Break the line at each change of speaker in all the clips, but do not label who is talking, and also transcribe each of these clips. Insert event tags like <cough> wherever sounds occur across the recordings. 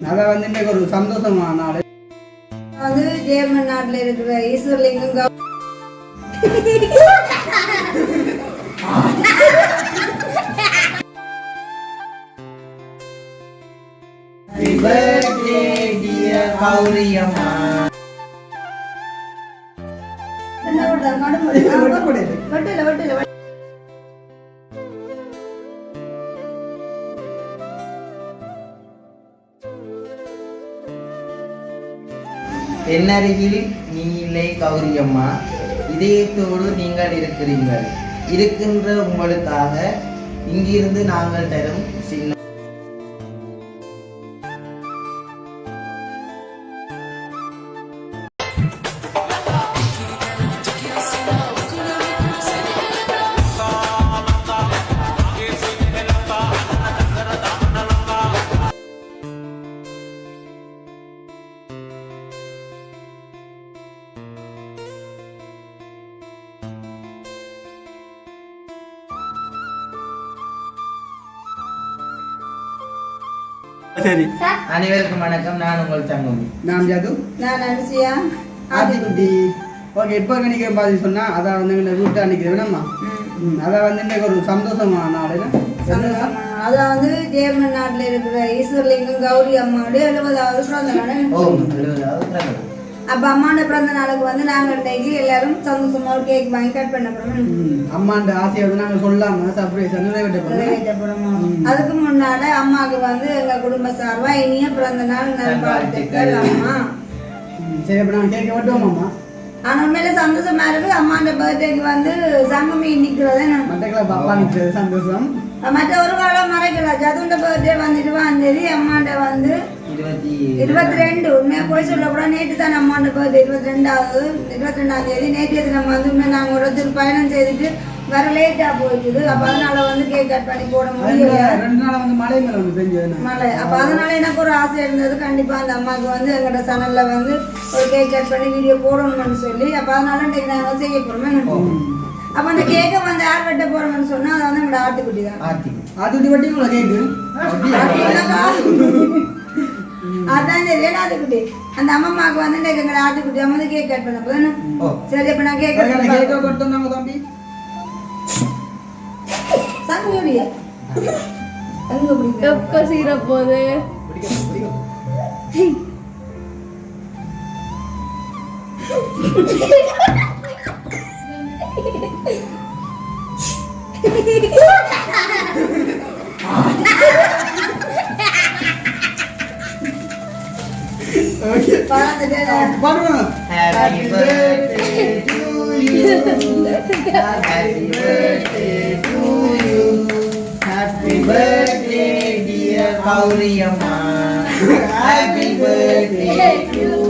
அதை வந்து இன்னைக்கு ஒரு சந்தோஷமான நாள்.
வந்து ஜெர்மன் நாட்டுல இருக்கிற ஈஸ்வர்லிங்கம் கௌ-
Happy
தென்னருகில்
என்னருகில் நீ இல்லை கௌரியம்மா. இதயத்தோடு நீங்கள் இருக்கிறீர்கள். இருக்கின்ற உங்களுக்காக இங்கிருந்து நாங்கள் தரும் சின்ன
சரி.
அனைவருக்கும் வணக்கம். நான் உங்கள் தங்கம்
நாம் ஜாது.
நான் அனுசியா.
ஆதிக்குட்டி ஓகே இப்போ நினைக்கிற மாதிரி சொன்னா அதான் வந்து எங்களை வீட்டை அன்னைக்கு வேணாமா?
ம்.
அதை வந்து இன்னைக்கு ஒரு சந்தோஷமான நாள்?
சந்தோஷமா. அதாவது ஜெர்மன் நாட்டுல இருக்கிற ஈஸ்வர்லிங்கம் கௌரி அம்மாவுடைய எழுபதாவது பிறந்த நாள். அப்ப அம்மாவோட பிறந்த நாளுக்கு வந்து நாங்க இன்னைக்கு எல்லாரும் சந்தோஷமா ஒரு கேக் வாங்கி கட் பண்ண போறோம்.
அம்மாண்ட ஆசையை வந்து நாங்கள் சொல்லாம சர்ப்ரைஸ் நிறைவேற்ற
போறோமா? அதுக்கு முன்னால அம்மாவுக்கு வந்து எங்க குடும்ப சார்பா இனிய பிறந்த நாள் அம்மா.
சரி அப்போ நாங்கள் கேட்க விட்டுவோமாம்மா
ஆனா உண்மையில சந்தோஷமா இருக்கு. அம்மாண்ட பர்த்டேக்கு வந்து சங்கமி நிக்கிறதே
மட்டக்களை பாப்பா நிற்கிறது சந்தோஷம்.
மற்ற ஒரு காலம் மறைக்கல. ஜதுண்ட பர்த்டே வந்து இருபதாம் தேதி அம்மாண்ட வந்து
இருபத்தி
ரெண்டு உண்மையா போய் சொல்ல கூட நேற்று தான் அம்மாண்ட பர்த்டே இருபத்தி ரெண்டாவது இருபத்தி ரெண்டாம் தேதி நேற்று நம்ம வந்து உண்மை நாங்கள் ஒரு இடத்துக்கு பயணம் செய்துட்டு வர லேட்டா போயிடுது அப்ப அதனால வந்து கேக் கட் பண்ணி போட முடியல.
ரெண்டு நாள் வந்து மழை
அப்ப அதனால எனக்கு ஒரு ஆசை இருந்தது. கண்டிப்பா அந்த அம்மாவுக்கு வந்து எங்களோட சேனல்ல வந்து ஒரு கேக் கட் பண்ணி வீடியோ போடணும்னு சொல்லி. அப்ப அதனால இன்னைக்கு நாங்க செய்ய போறோம்? அப்ப அந்த கேக்கை வந்து யார் வெட்ட போறோம்னு சொன்னா அது வந்து எங்களோட ஆட்டுக்குட்டி தான்.
ஆத்தி
ஆத்துட்டி வட்டி உங்களை கேக்கு?
அதான் சரி ஆட்டுக்குட்டி அந்த அம்மாவுக்கு வந்து இன்னைக்கு எங்களோட ஆட்டுக்குட்டி அம்மா வந்து கேக் கட் பண்ண போதும் சரி அப்ப நான் கேக்
கேக்க
கட்
வந்தாங்க தம்பி?
சங்குடியா சங்கு பிடிக்கும்
எப்ப சீர போகுது?
பிடிக்கும் பிடிக்கும் <laughs>
Happy birthday to you. Happy birthday to you. Happy birthday, dear Kauriyamma. Happy birthday to you.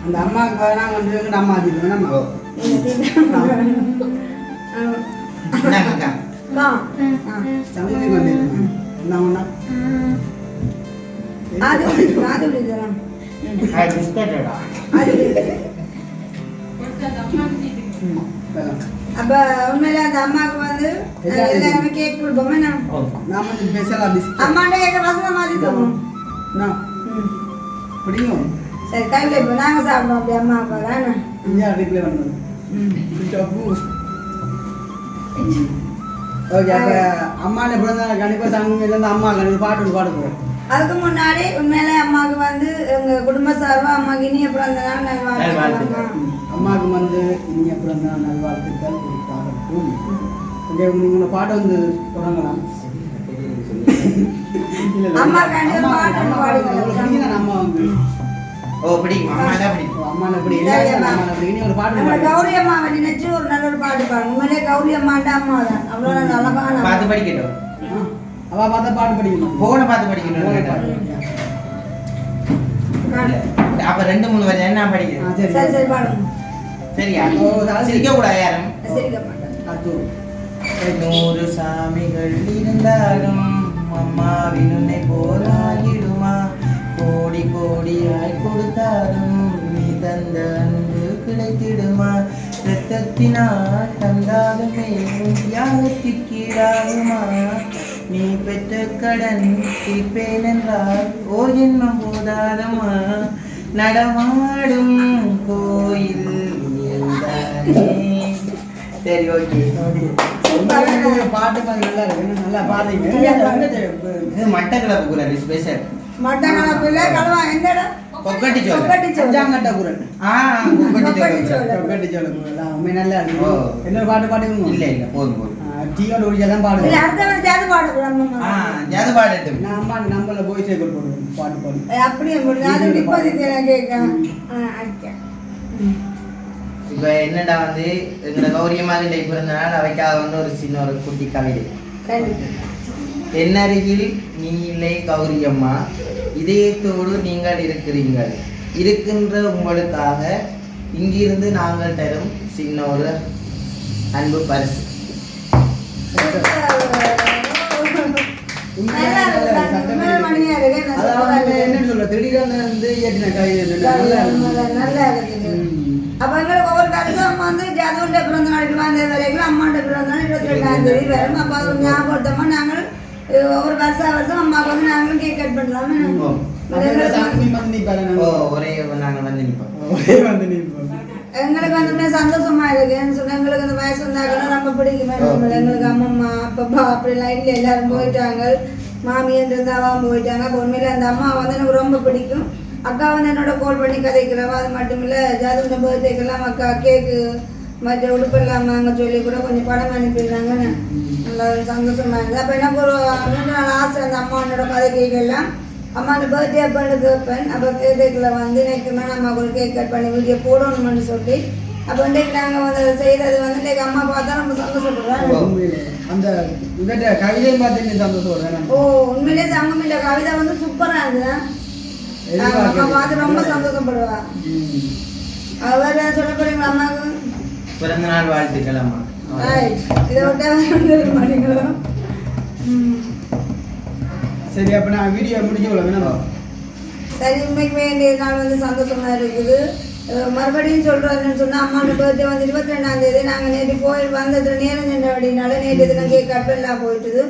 அந்த அம்மாவுக்கு வேணாம் வந்து நம்ம
அக்கா.
வா
சங்கதி வந்து என்ன
ஆதி ஆதி தீத்து
ஆ, பிஸ்கட்டடா.
ஆதி தீத்து அப்ப உண்மையில அந்த அம்மாவுக்கு வந்து எல்லாருமே கேக் கொடுப்போமே.
நாம பிஸ்கட்
அம்மாண்ட கேட்க வசந்த மாதிரி
நான் பிடிக்கும்
சரி கையில் இப்போ நாங்கள் சாப்பிடுவோம் அப்படி அம்மா அப்பா தானே
இந்தியா ரிப்ளை பண்ணுறது ஓகே அப்ப அம்மாண்ட பிறந்த சங்கம் அம்மா பாட்டு பாட போறோம்.
அதுக்கு முன்னாடி உண்மையிலே அம்மாவுக்கு வந்து எங்க குடும்ப சார்பா அம்மாக்கு இனிய பிறந்த நாள் நல்வாழ்த்துக்கள்.
நல்வாழ்த்துக்கள்.
அம்மா.
அம்மாவுக்கு வந்து இனிய பிறந்த நாள் நல்வாழ்த்துக்கள் கொடுத்தாகட்டும் ஓகே நீங்க பாட்டு வந்து தொடங்கலாம். அம்மா- வந்து?
ஓ பிடிக்கும். அம்மா தான் பிடிக்கும்.
அம்மா அப்படி எல்லாரும் அம்மா அப்படி இனி ஒரு பாட்டு
நம்ம. கௌரி அம்மாவை நினைச்சு ஒரு நல்ல ஒரு பாட்டு பாருங்க உண்மையிலே கௌரி அம்மாண்ட அம்மா தான். அவ்வளோ நல்ல அழகான
பார்த்து படிக்கட்டும்.
ஆ, அவ பார்த்தா பாட்டு படிக்கணும்.
போனை பார்த்து இல்ல. அப்ப ரெண்டு மூணு வரை நான்
ஆ,
படிக்கிறேன்
சரி.
சரி சரி பாடுங்க.
சரியா? சிரிக்க கூடாது யாரும். நூறு சாமிகள் இருந்தாலும் அம்மாவின் உன்னை போராகிடுமா கோடி கோடியாய் கொடுத்தாலும் நீ தந்த அன்பு கிடைத்திடுமா? ரத்தத்தினால் தந்தாலுமே தியாகத்திற்கீடாகுமா நீ பெற்ற கடன் தீர்ப்பேன் என்றால் ஓர் போதாதமா நடமாடும் கோயில் சரி ஓகே
பாட்டு பாருங்க நல்லா இருக்கு நல்லா பாடுறீங்க
இது மட்டக்களப்புக்குள்ள ஸ்பெஷல்
மட்டக்களப்பில் கலவா எந்த இடம்
கொக்கட்டி சோலை
கொக்கட்டி சோலை.
அஞ்சாங்கட்ட குரல்
ஆ கொக்கட்டி
கொக்கட்டி
உண்மை நல்லா இருக்கு இன்னொரு பாட்டு பாடுங்க
இல்ல இல்ல போதும் போதும்
டீயோட தான்
இல்ல அடுத்த ஜாது
ஆ ஜாது
நம்மள போய் பாட்டு பாடு
அப்படியே
இப்ப என்னடா வந்து எங்களை கௌரியமாக பிறந்த நாள் அவைக்காக வந்து ஒரு சின்ன ஒரு குட்டி கவிதை. தென்னருகில் நீ இல்லை கௌரியம்மா இதயத்தோடு நீங்கள் இருக்கிறீர்கள். இருக்கின்ற உங்களுக்காக இங்கிருந்து நாங்கள் தரும் சின்ன ஒரு அன்பு பரிசு.
என்னன்னு சொல்ல திடீர்னு வந்து இயற்றின கவிதை என்ன? நல்லா இருக்கு.
அப்ப எங்களுக்கு ஒவ்வொரு வருஷம் வந்து ஜாதுவண்ட பிறந்த நாளுக்கு வந்த வரைக்கும் அம்மாண்ட பிறந்த நாள் இருபத்தி ரெண்டாம் தேதி வரும் அப்ப அது ஞாபகத்தமா நாங்கள் ஒவ்வொரு வருஷம் வருஷம் அம்மாவுக்கு வந்து நாங்களும் கேக் கட் பண்ணலாமே.
ஒரே நாங்கள் வந்து நிற்போம்
ஒரே வந்து நிப்போம்.
எங்களுக்கு வந்து சந்தோஷமா இருக்குன்னு சொன்னா எங்களுக்கு அந்த வயசு வந்தாங்கன்னா ரொம்ப பிடிக்குமே. எங்களுக்கு அம்மம்மா அப்பப்பா அப்படிலாம் இல்லை எல்லாரும் போயிட்டாங்க மாமி இருந்தது அவா போயிட்டாங்க உண்மையில அந்த அம்மா வந்து எனக்கு ரொம்ப பிடிக்கும் அக்கா வந்து என்னோட கால் பண்ணி கதைக்கிறவா அது மட்டும் இல்ல ஜாதுண்ட பர்த்டேக்கெல்லாம் அக்கா கேக்கு மற்ற உடுப்பெல்லாம் வாங்க சொல்லி கூட கொஞ்சம் படம் அனுப்பியிருந்தாங்க. நல்லா சந்தோஷமா இருந்தது. அப்ப எனக்கு ஒரு ரெண்டு நாள் ஆசை அந்த அம்மாவோட கதை கேட்கலாம் அம்மா அந்த பர்த்டே அப்பன்னு கேட்பேன் அப்போ கேக்குல வந்து எனக்கு மேலே அம்மா ஒரு கேக் கட் பண்ணி வீடியோ போடணும்னு சொல்லி. அப்போ இன்றைக்கு நாங்கள் வந்து அதை செய்கிறது வந்து இன்றைக்கு அம்மா பார்த்தா ரொம்ப சந்தோஷப்படுறேன்
உண்மையிலே. அந்த கவிதையை பார்த்து சந்தோஷப்படுறேன்
ஓ உண்மையிலே சங்கம் இந்த கவிதை வந்து சூப்பராக இருந்தது. அம்மா பார்த்து ரொம்ப சந்தோஷப்படுவா. அவர் சொல்ல போறீங்களா அம்மாவுக்கு
பிறந்த நாள் வாழ்த்துக்கள் அம்மா
இதை விட்டா மாட்டீங்களோ?
சரி அப்ப நான் வீடியோ முடிச்சு விட வேணாம்
சரி உண்மைக்கு வேண்டிய நாள் வந்து சந்தோஷமா இருக்குது. மறுபடியும் சொல்றதுன்னு சொன்னா அம்மாவோட பர்த்டே வந்து இருபத்தி ரெண்டாம் தேதி. நாங்கள் நேற்று கோயில் வந்ததுல நேரம் சென்ற அப்படின்னால நேற்று தினம் கேக் கட் எல்லாம் போயிட்டுது.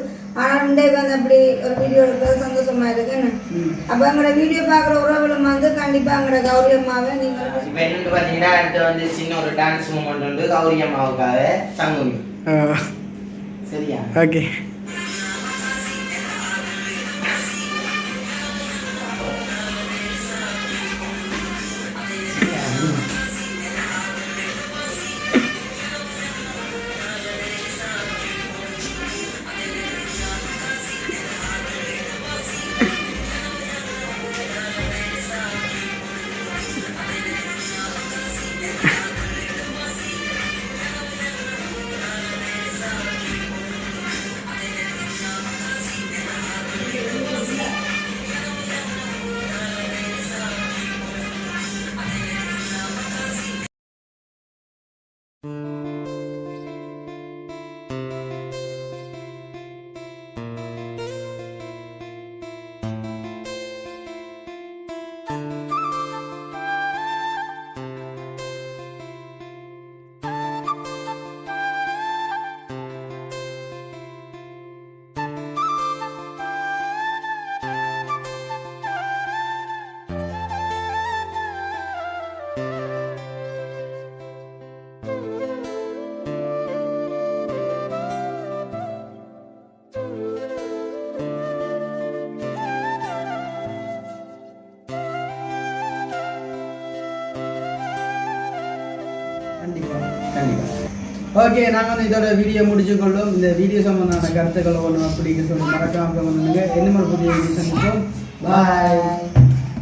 ஆனால் இன்றைக்கு வந்து அப்படி ஒரு வீடியோ எடுக்கிறது சந்தோஷமா இருக்குன்னு. அப்போ எங்களோட வீடியோ பார்க்குற உறவுகளும் வந்து கண்டிப்பா எங்களோட கௌரி அம்மாவை நீங்கள்
இப்போ என்னன்னு பார்த்தீங்கன்னா அடுத்து வந்து சின்ன ஒரு டான்ஸ் மூமெண்ட் உண்டு. கௌரி அம்மாவுக்காக சங்குமி சரியா?
ஓகே. ஓகே நாங்கள் வந்து இதோட வீடியோ முடிச்சுக்கொள்ளும். இந்த வீடியோ சம்பந்தமான கருத்துக்களை ஒன்று அப்படிங்கிற சொல்லி மறக்காமல் பண்ணுங்க. என்ன மாதிரி புதிய வீடியோ சந்திப்போம்.
பாய்